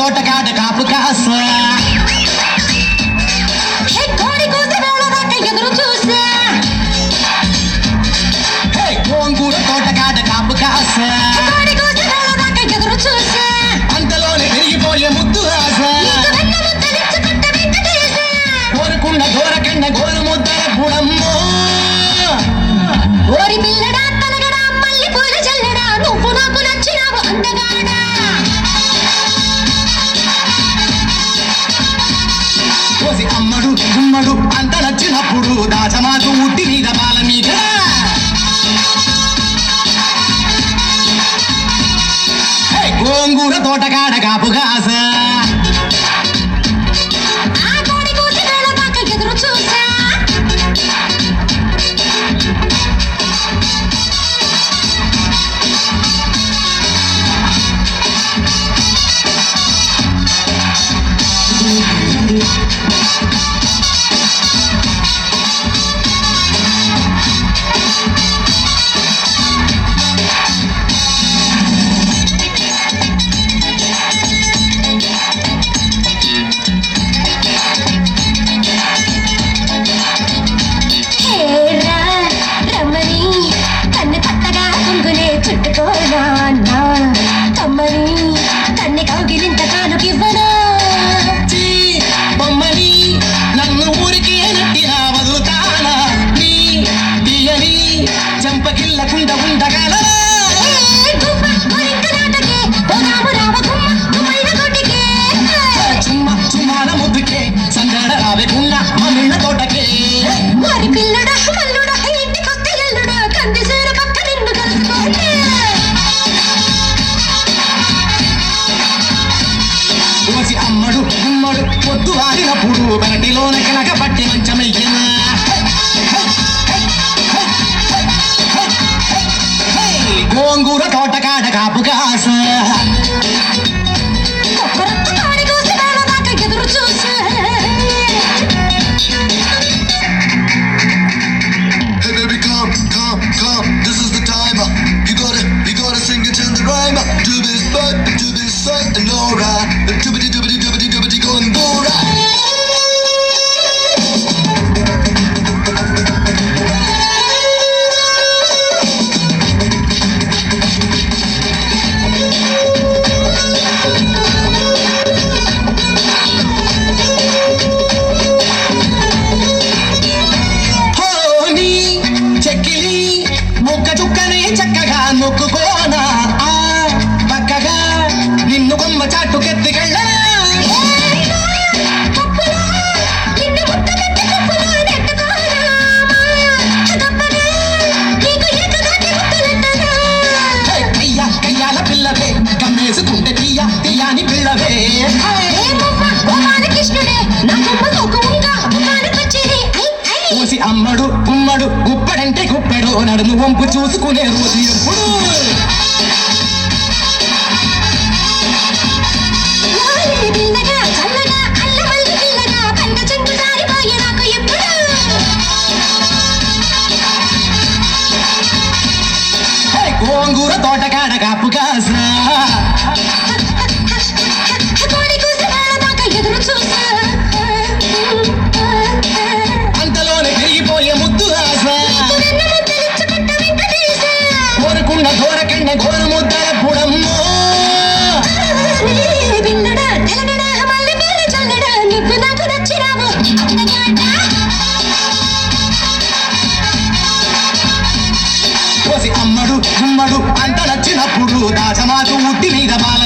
தோட்டக்காடு காப்பு காசு தோட்டக்காடு காப்பு காசு అంత నచ్చినప్పుడు దాసమాసు ఉట్టి మీద బాల మీద. గోంగూర తోటకాడ కాపు కాసా. పొద్దు వారినప్పుడు బరటిలోన కనక పట్టి మంచమయ్యన గోంగూర తోట కాడ కాపు కాస Sing it to the rhyme, do this, but do this, and alright. గట్టుకెత్తి పిల్లవే కమ్మేసుకుంటే పిల్లవే ఊసి అమ్మడు ఉమ్మడు గుప్పడంటే గుప్పెడు నడుము వంపు చూసుకునే రోజు ఎప్పుడు? గోంగూర తోటకాడ కాపు కాసా అంతలోనే పెరిగిపోయే ముద్దు కాసా కోరకుండా కోరకండి గోరు முத்தி மீதமான